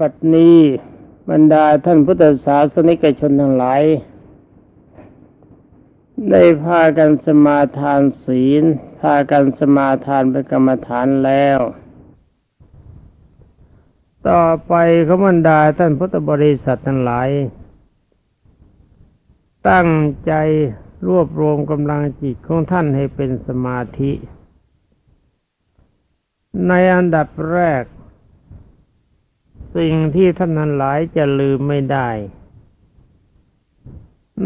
บัดนี้บรรดาท่านพุทธศาสนิกชนทั้งหลาย ได้พากันสมาทานศีล พากันสมาทานเป็นกรรมฐานแล้ว ต่อไปขบรรดาท่านพุทธบริษัททั้งหลาย ตั้งใจรวบรวมกำลังจิตของท่านให้เป็นสมาธิ ในอันดับแรก สิ่งที่ท่านทั้งหลายจะลืมไม่ได้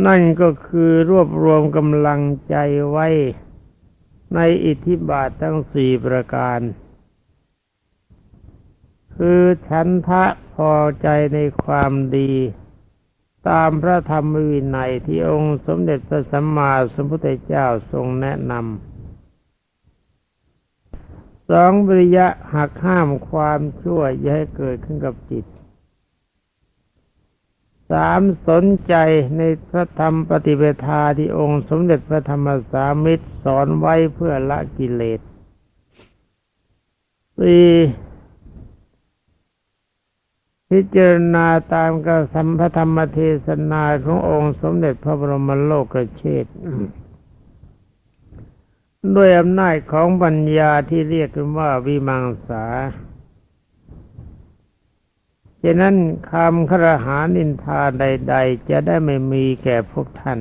นั่นก็คือรวบรวมกำลังใจไว้ ในอิทธิบาททั้งสี่ประการ คือฉันทะพอใจในความดี ตามพระธรรมวินัยที่องค์สมเด็จพระสัมมาสัมพุทธเจ้าทรงแนะนำ สองบริยะหักห้ามความชั่วอย่าให้เกิดขึ้นกับจิตสามสนใจในพระธรรมปฏิเวทาที่องค์สมเด็จพระธรรมสามิตรสอนไว้เพื่อละกิเลสสี่พิจารณาตามกระสัมพธรรมเทศนาขององค์สมเด็จพระบรมโลกเชษฐ์ ด้วยอำนาจของปัญญาที่เรียกกันว่าวิมังสาฉะนั้นคำครหานินทาใด ๆ จะได้ไม่มีแก่พวกท่าน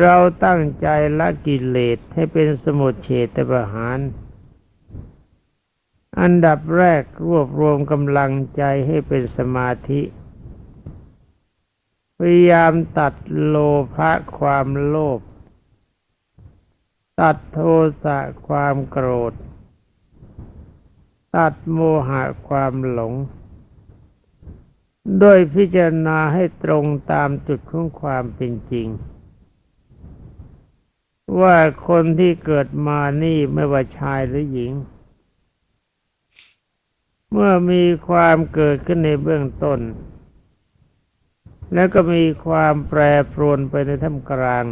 เราตั้งใจละกิเลสให้เป็นสมุทเฉตประหาร อันดับแรกรวบรวมกำลังใจให้เป็นสมาธิ พยายามตัดโลภะความโลภ ตัดโทสะความโกรธ ตัดโมหะความหลงโดยพิจารณาให้ตรงตามจุดของความเป็นจริง ว่าคนที่เกิดมานี่ไม่ว่าชายหรือหญิง เมื่อมีความเกิดขึ้นในเบื้องต้น แล้วก็มีความแปรปรวนไปในท่ามกลาง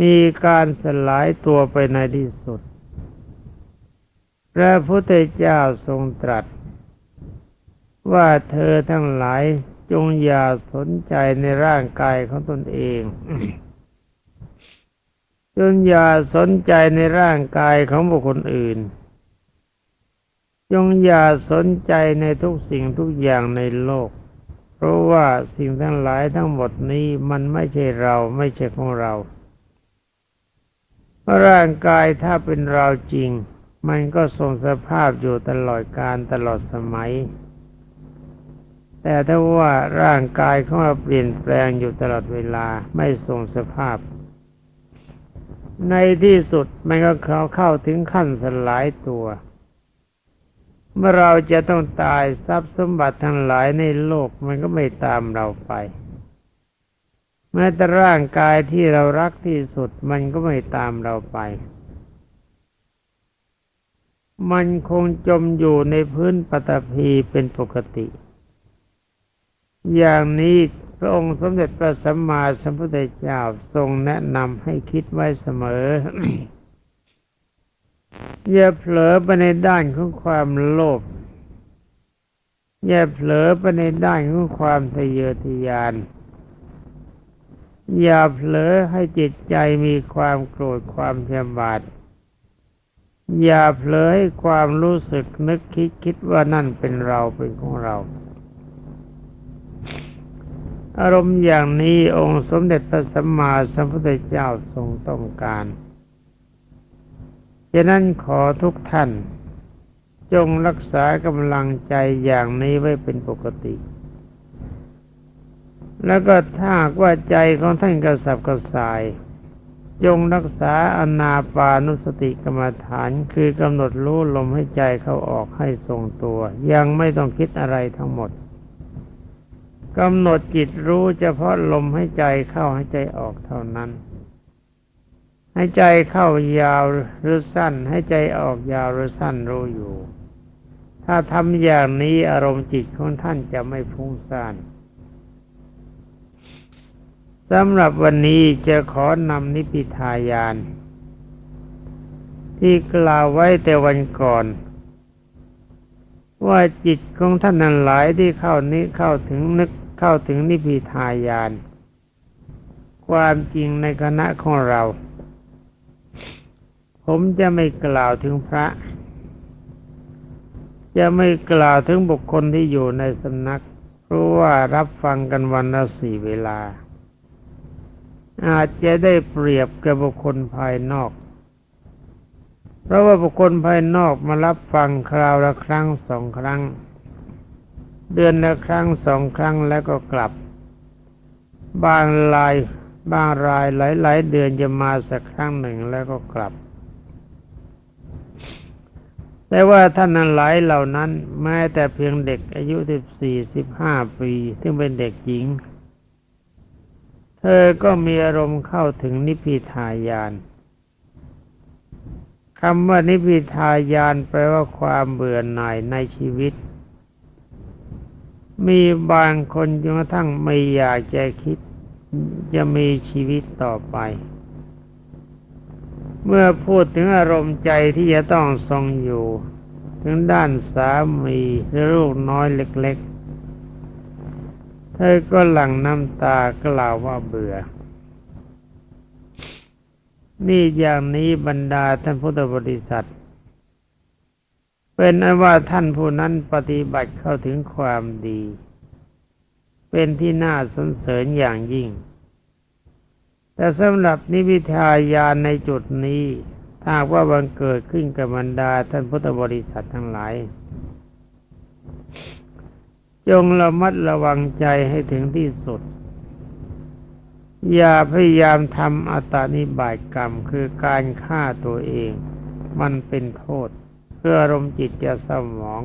มีการสลายตัวไปในที่สุด พระพุทธเจ้าทรงตรัส ว่าเธอทั้งหลายจงอย่าสนใจในร่างกายของตนเอง จงอย่าสนใจในร่างกายของบุคคลอื่น จงอย่าสนใจในทุกสิ่งทุกอย่างในโลก เพราะว่าสิ่งทั้งหลายทั้งหมดนี้มันไม่ใช่เราไม่ใช่ของเรา พราะร่างกายถ้าเป็นเราจริง มันก็ทรงสภาพอยู่ตลอดการตลอดสมัย แต่ถ้าว่าร่างกายของเราเปลี่ยนแปลงอยู่ตลอดเวลาไม่ทรงสภาพ ในที่สุดมันก็เข้าเข้าถึงขั้นสลายตัว เมื่อเราจะต้องตายทรัพย์สมบัติทั้งหลายในโลกมันก็ไม่ตามเราไป แม้แต่ร่างกายที่เรารักที่สุดมันก็ไม่ตามเราไป มันคงจมอยู่ในพื้นปฐพีเป็นปกติ อย่างนี้พระองค์สมเด็จพระสัมมาสัมพุทธเจ้าทรงแนะนำให้คิดไว้เสมอ อย่าเผลอไปในด้านของความโลภอย่าเผลอไปในด้านของความทะเยอทะยาน อย่าเผลอให้จิตใจมีความโกรธความเพียบาท อย่าเผลอให้ความรู้สึกนึกคิดคิดว่านั่นเป็นเราเป็นของเรา อารมณ์อย่างนี้องค์สมเด็จพระสัมมาสัมพุทธเจ้าทรงต้องการฉะนั้นขอทุกท่าน จงรักษากำลังใจอย่างนี้ไว้เป็นปกติ แล้วก็ถ้าว่าใจของท่านกระสับกระส่าย จงรักษาอนาปานุสติกรรมฐานคือกำหนดรู้ลมให้ใจเข้าออกให้ทรงตัว ยังไม่ต้องคิดอะไรทั้งหมดกำหนดจิตรู้เฉพาะลมให้ใจเข้าให้ใจออกเท่านั้น ให้ใจเข้ายาวหรือสั้น ให้ใจออกยาวหรือสั้นรู้อยู่ ถ้าทำอย่างนี้อารมณ์จิตของท่านจะไม่ฟุ้งซ่าน สำหรับวันนี้จะขอนำนิพิทายาน ที่กล่าวไว้แต่วันก่อน ว่าจิตของท่านนั้นหลายที่เข้านี้เข้าถึงนึกเข้าถึงนิพิทายาน ความจริงในคณะของเรา ผมจะไม่กล่าวถึงพระ จะไม่กล่าวถึงบุคคลที่อยู่ในสำนัก เพราะว่ารับฟังกันวันละสี่เวลา อาจจะได้เปรียบกับบุคคลภายนอก เพราะว่าบุคคลภายนอกมารับฟังคราวละครั้งสองครั้ง เดือนละครั้งสองครั้งแล้วก็กลับ บางรายบางรายหลาย ๆ เดือนจะมาสักครั้งหนึ่งแล้วก็กลับ แต่ว่าท่านนั้นหลายเหล่านั้น แม้แต่เพียงเด็กอายุสิบสี่สิบห้าปี ซึ่งเป็นเด็กหญิง เธอก็มีอารมณ์เข้าถึงนิพพิทายานคำว่านิพพิทายานแปลว่าความเบื่อหน่ายในชีวิต มีบางคนจนกระทั่งไม่อยากจะคิด จะมีชีวิตต่อไป เมื่อพูดถึงอารมณ์ใจที่จะต้องทรงอยู่ ถึงด้านสามีหรือลูกน้อยเล็กๆ เธอก็หลั่งน้ำตากล่าวว่าเบื่อ นี่อย่างนี้บรรดาท่านพุทธบริษัท เป็นอันว่าท่านผู้นั้นปฏิบัติเข้าถึงความดี เป็นที่น่าสนเสริญอย่างยิ่ง แต่สำหรับนิพิทายานในจุดนี้ถ้าว่าบังเกิดขึ้นกับบรรดาท่านพุทธบริษัททั้งหลาย จงระมัดระวังใจให้ถึงที่สุด อย่าพยายามทำอัตานิบาตกรรมคือการฆ่าตัวเอง มันเป็นโทษ เพื่ออารมณ์จิตจะสมอง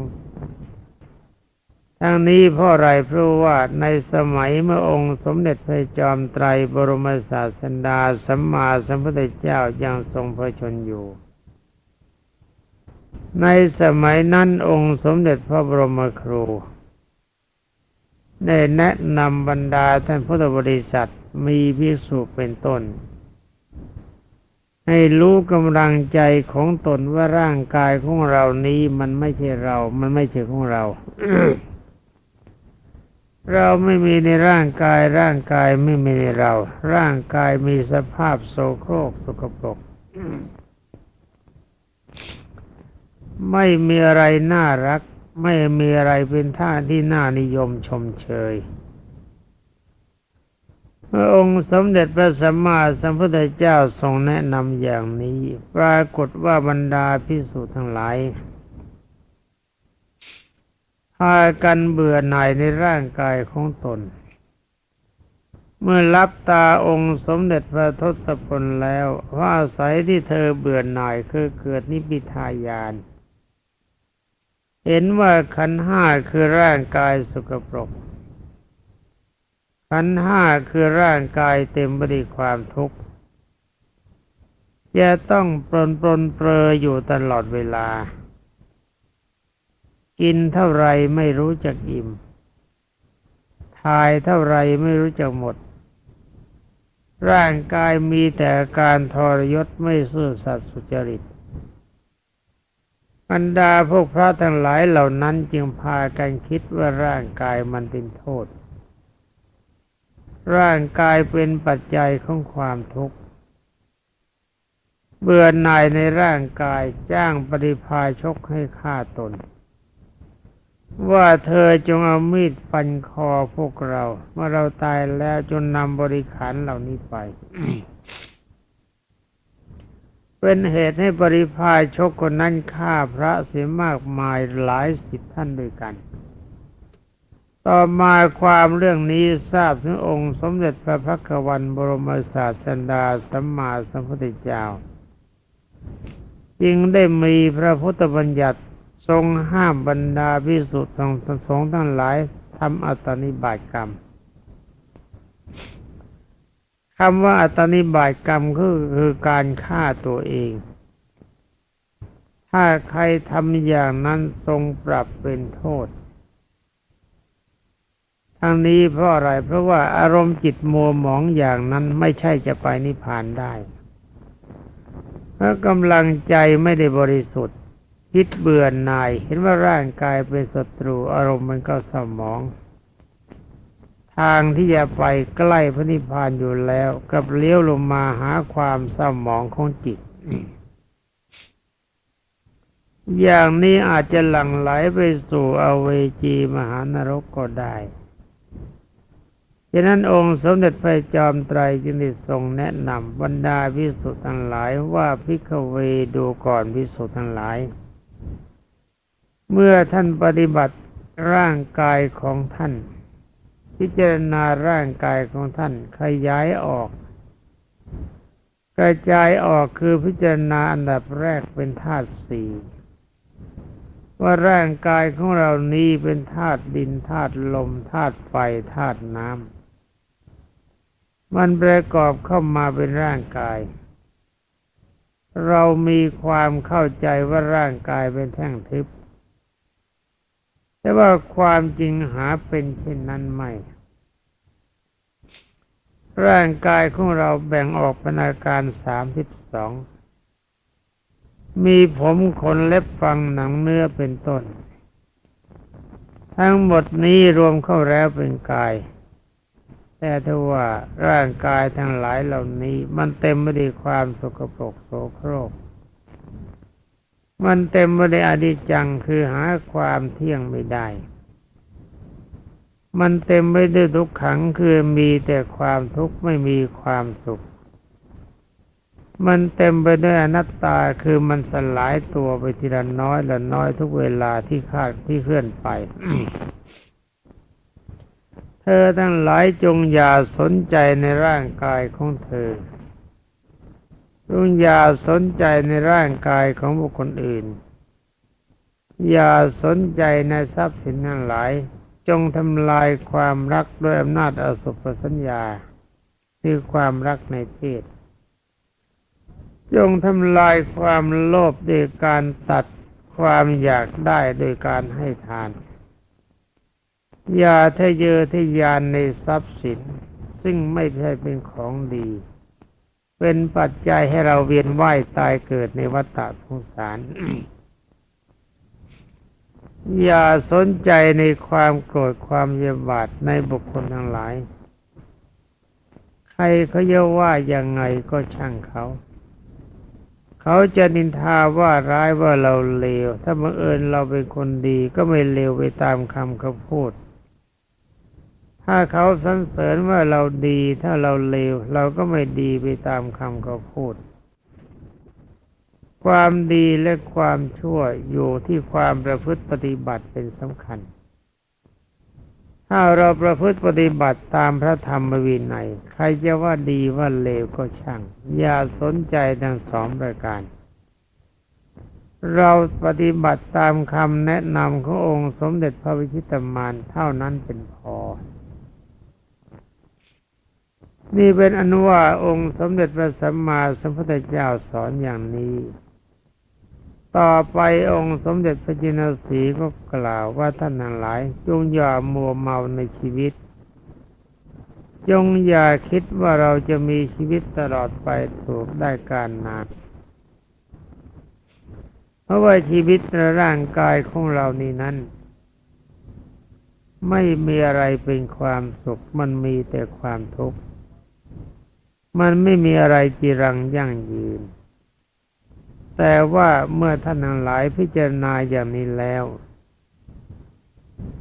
ทั้งนี้เพราะอะไรเพราะว่าในสมัยเมื่อองค์สมเด็จพระจอมไตรบรมศาสดาสัมมาสัมพุทธเจ้ายังทรงพระชนอยู่ในสมัยนั้นองค์สมเด็จพระบรมครู ได้แนะนำบรรดาท่านพุทธบริษัทมีภิกษุเป็นต้น ให้รู้กำลังใจของตนว่าร่างกายของเรานี้มันไม่ใช่เรา มันไม่ใช่ของเรา เราไม่มีในร่างกาย ร่างกายไม่มีในเรา ร่างกายมีสภาพโสโครกสกปรกไม่มีอะไรน่ารัก ไม่มีอะไรเป็นท่าที่น่านิยมชมเชยพระองค์สมเด็จพระสัมมาสัมพุทธเจ้าทรงแนะนำอย่างนี้ ปรากฏว่าบรรดาพิสุทั้งหลายพากันเบื่อหน่ายในร่างกายของตน เมื่อรับตาองค์สมเด็จพระทศพลแล้วว่าอายที่เธอเบื่อหน่ายคือเกิดนิพพิทายาน เห็นว่าขันห้าคือร่างกายสกปรก ขันห้าคือร่างกายเต็มไปด้วยความทุกข์จะต้องปรนปรนเปรออยู่ตลอดเวลา กินเท่าไรไม่รู้จักอิ่ม ทายเท่าไรไม่รู้จักหมด ร่างกายมีแต่การทรยศไม่ซื่อสัตย์สุจริต บรรดาพวกพระทั้งหลายเหล่านั้นจึงพากันคิดว่าร่างกายมันเป็นโทษ ร่างกายเป็นปัจจัยของความทุกข์ เบื่อหน่ายในร่างกายจ้างปฏิพาชกให้ฆ่าตน ว่าเธอจงเอามีดฟันคอพวกเรา เมื่อเราตายแล้วจนนำบริขารเหล่านี้ไป เป็นเหตุให้บริพายชกคนนั้นฆ่าพระเสียมากมายหลายสิบท่านด้วยกัน ต่อมาความเรื่องนี้ทราบถึงองค์สมเด็จพระพักวันบรมศาสดาสัมมาสัมพุทธเจ้า จึงได้มีพระพุทธบัญญัติทรงห้ามบรรดาพิสุทธิ์ทั้งสงทั้งหลายทำอัตตนิบาตกรรม คำว่าอัตนิบาตกรรมคือคือการฆ่าตัวเอง ถ้าใครทำอย่างนั้นทรงปรับเป็นโทษ ทั้งนี้เพราะอะไร เพราะว่าอารมณ์จิตมัวหมองอย่างนั้นไม่ใช่จะไปนิพพานได้ เพราะกำลังใจไม่ได้บริสุทธิ์ คิดเบื่อหน่าย เห็นว่าร่างกายเป็นศัตรูอารมณ์มันก็สมอง ทางที่จะไปใกล้พระนิพพานอยู่แล้ว กับเลี้ยวลงมาหาความเศร้าหมองของจิต อย่างนี้อาจจะหลั่งไหลไปสู่อเวจีมหานรกก็ได้ฉะนั้นองค์สมเด็จพระจอมไตรจึงได้ทรงแนะนำบรรดาพิสุทธ์ทั้งหลายว่าพิกเวดูก่อนพิสุทธ์ทั้งหลาย เมื่อท่านปฏิบัติร่างกายของท่าน พิจารณาร่างกายของท่านขยายออก กระจายออกคือพิจารณาอันดับแรกเป็นธาตุสี่ว่าร่างกายของเรานี้เป็นธาตุดินธาตุลมธาตุไฟธาตุน้ำมันประกอบเข้ามาเป็นร่างกาย เรามีความเข้าใจว่าร่างกายเป็นแท่งทึบ แต่ว่าความจริงหาเป็นเช่นนั้นไม่ ร่างกายของเราแบ่งออกเป็นอาการสามสิบสอง มีผมขนเล็บฟังหนังเนื้อเป็นต้น ทั้งหมดนี้รวมเข้าแล้วเป็นกาย แต่ถ้าว่าร่างกายทั้งหลายเหล่านี้มันเต็มไปด้วยความสกปรกโสโครก มันเต็มไปด้วยอดิจังคือหาความเที่ยงไม่ได้ มันเต็มไปด้วยทุกขังคือมีแต่ความทุกข์ไม่มีความสุข มันเต็มไปด้วยอนัตตาคือมันสลายตัวไปทีละน้อยละน้อยทุกเวลาที่คาดที่เคลื่อนไป เธอทั้งหลายจงอย่าสนใจในร่างกายของเธอ จงอย่าสนใจในร่างกายของบุคคลอื่น อย่าสนใจในทรัพย์สินทั้งหลาย จงทำลายความรักด้วยอำนาจอสุภสัญญาคือความรักในเพศจงทำลายความโลภด้วยการตัดความอยากได้โดยการให้ทาน อย่าทะเยอทะยานในทรัพย์สิน ซึ่งไม่ใช่เป็นของดี เป็นปัจจัยให้เราเวียนว่ายตายเกิดในวัฏสงสาร อย่าสนใจในความโกรธความเยียบาดในบุคคลทั้งหลาย ใครเขาเยาว่ายังไงก็ช่างเขา เขาจะนินทาว่าร้ายว่าเราเลว ถ้าบังเอิญเราเป็นคนดีก็ไม่เลวไปตามคำเขาพูด ถ้าเขาสรรเสริญว่าเราดี ถ้าเราเลว เราก็ไม่ดีไปตามคำเขาพูด ความดีและความชั่วอยู่ที่ความประพฤติปฏิบัติเป็นสำคัญ ถ้าเราประพฤติปฏิบัติตามพระธรรมวินัย ใครจะว่าดีว่าเลวก็ช่าง อย่าสนใจทั้งสองประการเราปฏิบัติตามคำแนะนำขององค์สมเด็จพระวิชิตมานเท่านั้นเป็นพอ นี่เป็นอนุว่าองค์สมเด็จพระสัมมาสัมพุทธเจ้าสอนอย่างนี้ ต่อไปองค์สมเด็จพระจินสีก็กล่าวว่าท่านทั้งหลาย จงอย่ามัวเมาในชีวิต จงอย่าคิดว่าเราจะมีชีวิตตลอดไปถูกได้การนานเพราะว่าชีวิตในร่างกายของเรานี่นั้น ไม่มีอะไรเป็นความสุขมันมีแต่ความทุกข์ มันไม่มีอะไรจีรังยั่งยืน แต่ว่าเมื่อท่านทั้งหลายพิจารณาอย่างนี้แล้ว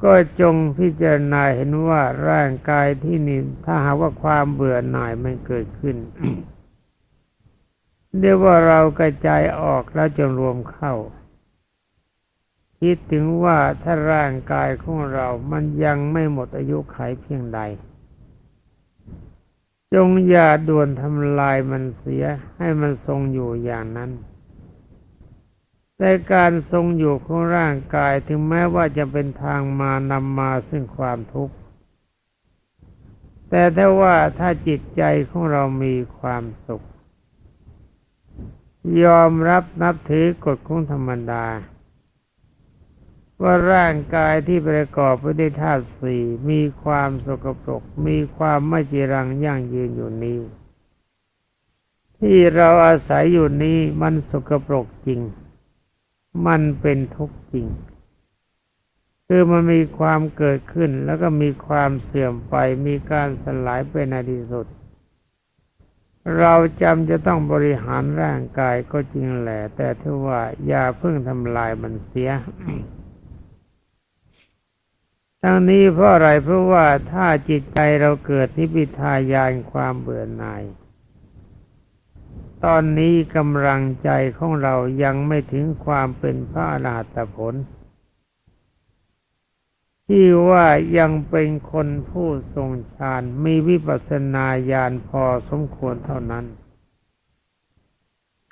ก็จงพิจารณาเห็นว่าร่างกายที่นี่ถ้าหากว่าความเบื่อหน่ายมันเกิดขึ้นเรียกว่าเรากระจายออกแล้วจนรวมเข้า คิดถึงว่าถ้าร่างกายของเรามันยังไม่หมดอายุไขเพียงใด จงอย่าด่วนทำลายมันเสียให้มันทรงอยู่อย่างนั้นแต่การทรงอยู่ของร่างกายถึงแม้ว่าจะเป็นทางมานำมาซึ่งความทุกข์ แต่ถ้าว่าถ้าจิตใจของเรามีความสุข ยอมรับนับถือกฎของธรรมดา ว่าร่างกายที่ประกอบไปด้วยธาตุสี่มีความสกปรก มีความไม่จีรังยั่งยืนอยู่นี้ ที่เราอาศัยอยู่นี้มันสกปรกจริง มันเป็นทุกข์จริง คือมันมีความเกิดขึ้นแล้วก็มีความเสื่อมไป มีการสลายไปในที่สุด เราจำจะต้องบริหารร่างกายก็จริงแหละ แต่ถ้าว่าอย่าเพิ่งทำลายมันเสีย ทั้งนี้เพราะอะไรเพราะว่าถ้าจิตใจเราเกิดนิพิทายานความเบื่อหน่าย ตอนนี้กำลังใจของเรายังไม่ถึงความเป็นพระอรหัตผล ที่ว่ายังเป็นคนผู้ทรงฌานมีวิปัสสนาญาณพอสมควรเท่านั้น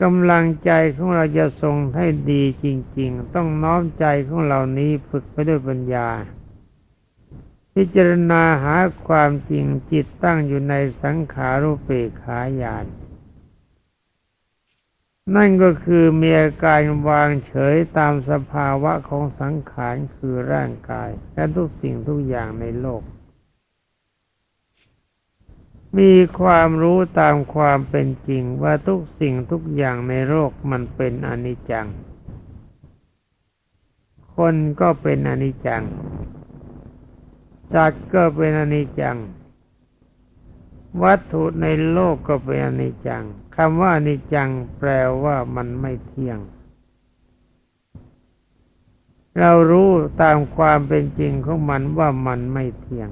กำลังใจของเราจะทรงให้ดีจริง ๆ ต้องน้อมใจของเรานี้ฝึกไปด้วยปัญญา พิจารณาหาความจริงจิตตั้งอยู่ในสังขารุปเปขายานนั่นก็คือมีอาการวางเฉยตามสภาวะของสังขารคือร่างกาย และทุกสิ่งทุกอย่างในโลก มีความรู้ตามความเป็นจริงว่าทุกสิ่งทุกอย่างในโลกมันเป็นอนิจจัง คนก็เป็นอนิจจัง สัตว์ก็เป็นอนิจจัง วัตถุในโลกก็เป็นอนิจจังคำว่าอนิจจังแปลว่ามันไม่เที่ยง เรารู้ตามความเป็นจริงของมันว่ามันไม่เที่ยง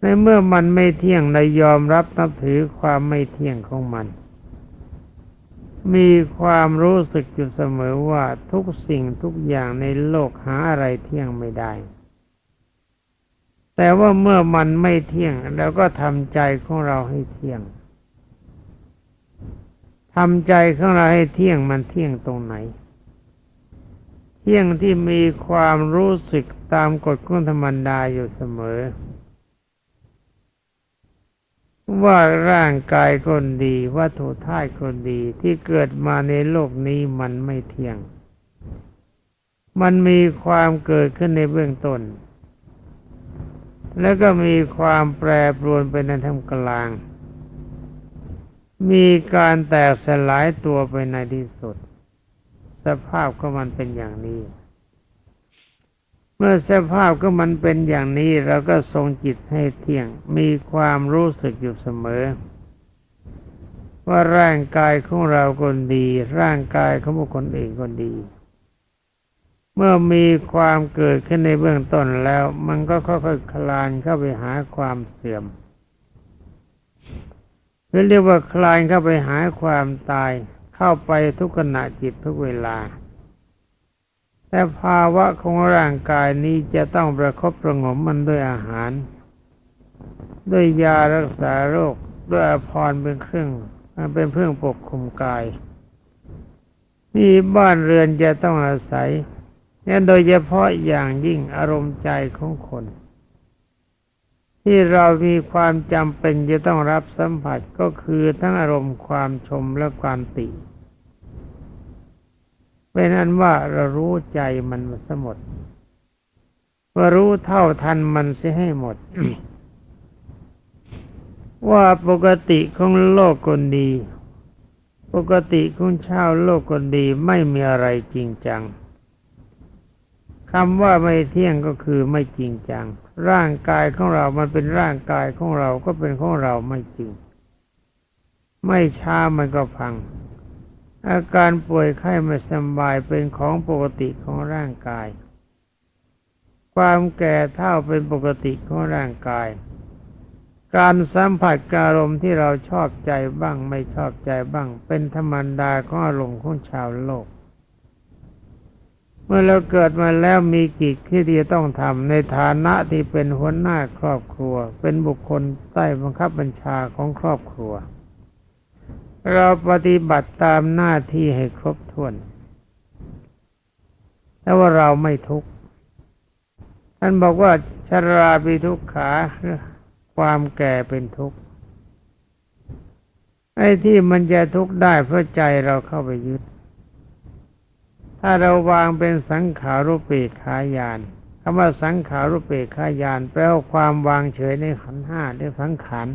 ในเมื่อมันไม่เที่ยงเรายอมรับนับถือความไม่เที่ยงของมันมีความรู้สึกอยู่เสมอว่าทุกสิ่งทุกอย่างในโลกหาอะไรเที่ยงไม่ได้ แต่ว่าเมื่อมันไม่เที่ยงเราก็ทำใจของเราให้เที่ยงทำใจของเราให้เที่ยงมันเที่ยงตรงไหน เที่ยงที่มีความรู้สึกตามกฎของธรรมดาอยู่เสมอ ว่าร่างกายคนดีวัตถุธาตุคนดีที่เกิดมาในโลกนี้มันไม่เที่ยง มันมีความเกิดขึ้นในเบื้องต้น แล้วก็มีความแปรปรวนไปในท่ามกลาง มีการแตกสลายตัวไปในที่สุด สภาพก็มันเป็นอย่างนี้ เมื่อสภาพก็มันเป็นอย่างนี้เราก็ทรงจิตให้เที่ยง มีความรู้สึกอยู่เสมอ ว่าร่างกายของเราคนดี ร่างกายของบุคคลอื่นคนดี เมื่อมีความเกิดขึ้นในเบื้องต้นแล้ว มันก็ค่อยๆคลานเข้าไปหาความเสื่อมหรือเรียกว่าคลานเข้าไปหาความตาย เข้าไปทุกขณะจิตทุกเวลา แต่ภาวะของร่างกายนี้จะต้องประคบประงมมันด้วยอาหาร ด้วยยารักษาโรค ด้วยอภรเป็นเครื่องเป็นเครื่องปกคุมกายมีบ้านเรือนจะต้องอาศัย นี่โดยเฉพาะอย่างยิ่งอารมณ์ใจของคน ที่เรามีความจำเป็นจะต้องรับสัมผัสก็คือทั้งอารมณ์ความชมและความติ เป็นอันว่าเรารู้ใจมันมาสมดว่ารู้เท่าทันมันเสียให้หมดว่าปกติของโลกคนดี ปกติของชาวโลกคนดีไม่มีอะไรจริงจัง คำว่าไม่เที่ยงก็คือไม่จริงจัง ร่างกายของเรา มันเป็นร่างกายของเราก็เป็นของเราไม่จริง ไม่ช้ามันก็พัง อาการป่วยไข้ไม่สบายเป็นของปกติของร่างกาย ความแก่เท่าเป็นปกติของร่างกาย การสัมผัสอารมณ์ที่เราชอบใจบ้างไม่ชอบใจบ้าง เป็นธรรมดาของอารมณ์ของชาวโลก เมื่อเราเกิดมาแล้วมีกิจที่ที่ต้องทำในฐานะที่เป็นหัวหน้าครอบครัว เป็นบุคคลใต้บังคับบัญชาของครอบครัว เราปฏิบัติตามหน้าที่ให้ครบถ้วนแต่ว่าเราไม่ทุกข์ท่านบอกว่าชราปีทุกขาความแก่เป็นทุกข์ไอ้ที่มันจะทุกข์ได้เพราะใจเราเข้าไปยึด ถ้าเราวางเป็นสังขารุปเปกขายานคำว่าสังขารุปเปกขายาน แปลว่าความวางเฉยในขันห้าในสังขาร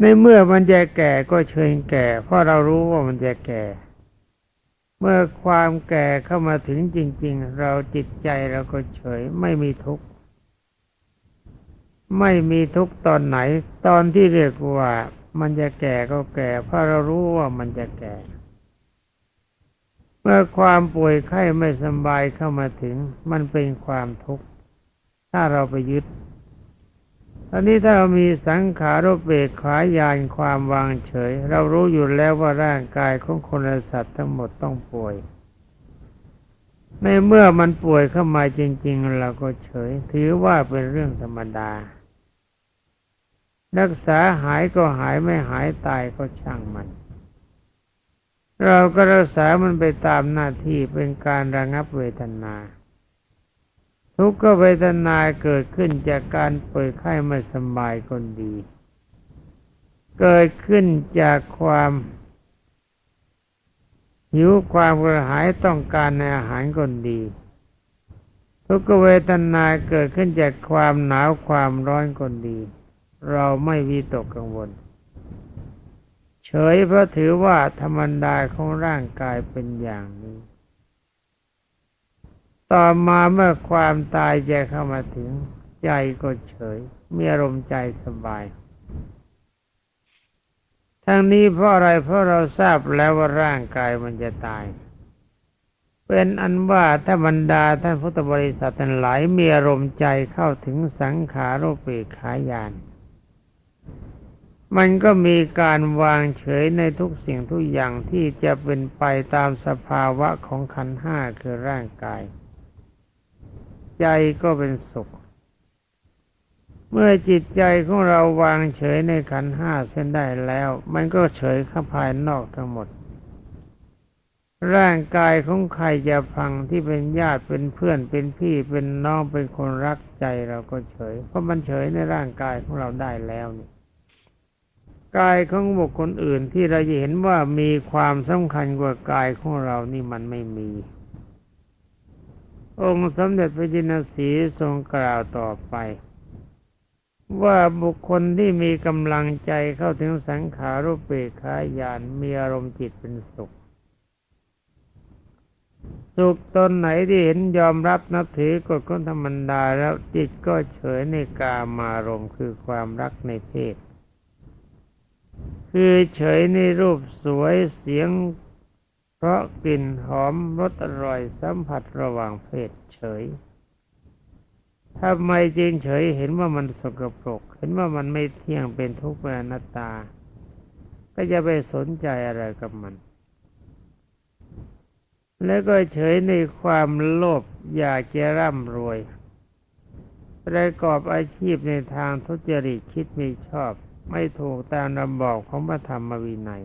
ในเมื่อมันจะแก่ก็เชิญแก่ เพราะเรารู้ว่ามันจะแก่ เมื่อความแก่เข้ามาถึงจริง ๆ เราจิตใจเราก็เฉยไม่มีทุกข์ไม่มีทุกข์ตอนไหน ตอนที่เรียกว่า มันจะแก่ก็แก่ เพราะเรารู้ว่ามันจะแก่ เมื่อความป่วยไข้ไม่สบายเข้ามาถึง มันเป็นความทุกข์ถ้าเราไปยึดตอนนี้ถ้าเรามีสังขารเบกขายานความวางเฉย เรารู้อยู่แล้วว่าร่างกายของคนและสัตว์ทั้งหมดต้องป่วย ในเมื่อมันป่วยเข้ามาจริง ๆ เราก็เฉย ถือว่าเป็นเรื่องธรรมดา รักษาหายก็หายไม่หายตายก็ช่างมัน เราก็รักษามันไปตามหน้าที่เป็นการระงับเวทนา ทุกขเวทนาเกิดขึ้นจากการป่วยไข้ไม่สบายคนดี เกิดขึ้นจากความหิวความกระหายต้องการในอาหารคนดี ทุกขเวทนาเกิดขึ้นจากความหนาวความร้อนคนดี เราไม่วิตกกังวล เฉยเพราะถือว่าธรรมดาของร่างกายเป็นอย่างนี้ ต่อมาเมื่อความตายจะเข้ามาถึง ใจก็เฉย มีอารมณ์ใจสบาย ทั้งนี้เพราะอะไรเพราะเราทราบแล้วว่าร่างกายมันจะตายเป็นอันว่าถ้าบรรดาท่านพุทธบริษัททั้งหลายมีอารมณ์ใจเข้าถึงสังขารโรปิขายาน มันก็มีการวางเฉยในทุกสิ่งทุกอย่างที่จะเป็นไปตามสภาวะของขันห้าคือร่างกาย ใจก็เป็นสุข เมื่อจิตใจของเราวางเฉยในขันห้าเส้นได้แล้ว มันก็เฉยข้าภายนอกทั้งหมด ร่างกายของใครจะฟังที่เป็นญาติเป็นเพื่อนเป็นพี่เป็นน้องเป็นคนรักใจเราก็เฉย เพราะมันเฉยในร่างกายของเราได้แล้วนี่ กายของบุคคลอื่นที่เราเห็นว่ามีความสำคัญกว่ากายของเรานี่มันไม่มี องค์สมเด็จพระจินสีทรงกล่าวต่อไป ว่าบุคคลที่มีกำลังใจเข้าถึงสังขารุปเปกขายานมีอารมณ์จิตเป็นสุข สุขตนไหนที่เห็นยอมรับนับถือกฎของธรรมดาแล้วจิตก็เฉยในกามารมคือความรักในเพศ คือเฉยในรูปสวยเสียง เพราะกลิ่นหอมรสอร่อยสัมผัสระหว่างเพศเฉยทำไมจึงเฉยเห็นว่ามันสกปรก เห็นว่ามันไม่เที่ยงเป็นทุกข์เป็นอนัตตา ก็จะไปสนใจอะไรกับมัน แล้วก็เฉยในความโลภอยากจะร่ำรวยประกอบอาชีพในทางทุจริตคิดไม่ชอบ ไม่ถูกตามระบอกของพระธรรมวินัย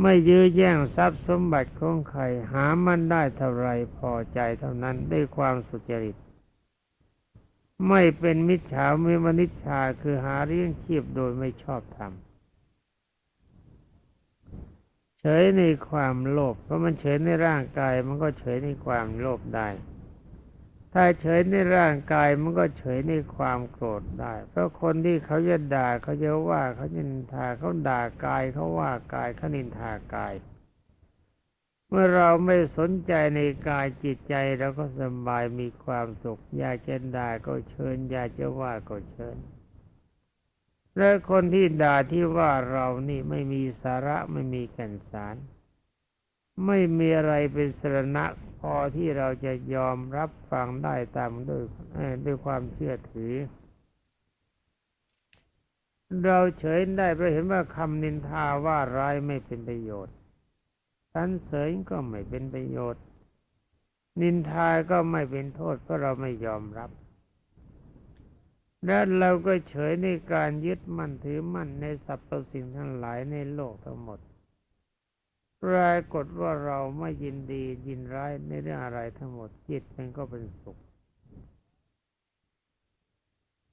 ไม่ยื้อแย่งทรัพย์สมบัติของใครหามันได้เท่าไรพอใจเท่านั้นด้วยความสุจริต ไม่เป็นมิจฉาไม่มนิจฉาคือหาเลี้ยงชีพโดยไม่ชอบธรรมเฉยในความโลภเพราะมันเฉยในร่างกายมันก็เฉยในความโลภได้ ถ้าเฉยในร่างกายมันก็เฉยในความโกรธได้ เพราะคนที่เขาจะด่าเขาจะว่าเขาจะนินทาเขาด่ากายเขาว่ากายเขานินทากาย เมื่อเราไม่สนใจในกายจิตใจเราก็สบายมีความสุขอยากจะด่าก็เชิญอยากจะว่าก็เชิญ และคนที่ด่าที่ว่าเรานี่ไม่มีสาระไม่มีแก่นสาร ไม่มีอะไรเป็นสรณะ พอที่เราจะยอมรับฟังได้ตามด้วยด้วยความเชื่อถือ เราเฉยได้เพราะเห็นว่าคำนินทาว่าร้ายไม่เป็นประโยชน์สันเสริญก็ไม่เป็นประโยชน์ นินทาก็ไม่เป็นโทษ เพราะเราไม่ยอมรับและเราก็เฉยในการยึดมั่นถือมั่นในสรรพสิ่งทั้งหลายในโลกทั้งหมด ปรากฏว่าเราไม่ยินดียินร้ายในเรื่องอะไรทั้งหมดจิตมันก็เป็นสุข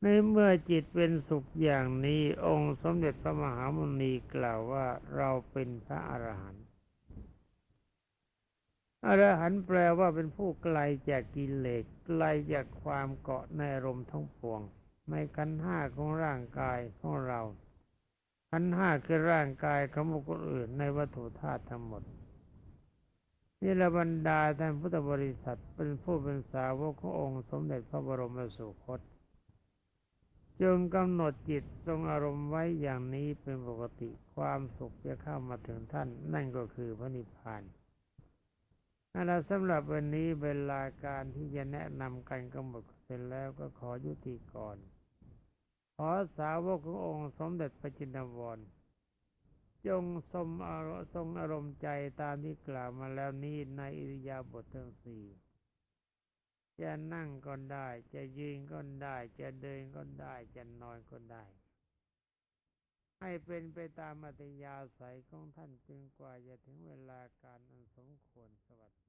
ในเมื่อจิตเป็นสุขอย่างนี้ องค์สมเด็จพระมหามุนีกล่าวว่าเราเป็นพระอรหันต์อรหันต์แปลว่าเป็นผู้ไกลจากกิเลสไกลจากความเกาะในอารมณ์ทั้งปวง ในขันห้าของร่างกายของเรา ขันห้าคือร่างกายของบุคคลอื่นในวัตถุธาตุทั้งหมดนี่ละบรรดาท่านพุทธบริษัทเป็นผู้เป็นสาวกขององค์สมเด็จพระบรมสุคตจึงกำหนดจิตทรงอารมณ์ไว้อย่างนี้เป็นปกติความสุขจะเข้ามาถึงท่าน นั่นก็คือพระนิพพานเอาละสำหรับวันนี้เวลาการที่จะแนะนำกันก็หมดเสร็จแล้วก็ขอยุติก่อน ขอสาวกขององค์สมเด็จพระจินวรจงทรงอารทรงอารมณ์ใจตามที่กล่าวมาแล้วนี้ในอิริยาบถทั้งสี่จะนั่งก็ได้ จะยืนก็ได้ จะเดินก็ได้ จะนอนก็ได้ ให้เป็นไปตามอัตยาศัยของท่านจนกว่าจะถึงเวลาการอันสมควรสวัสดี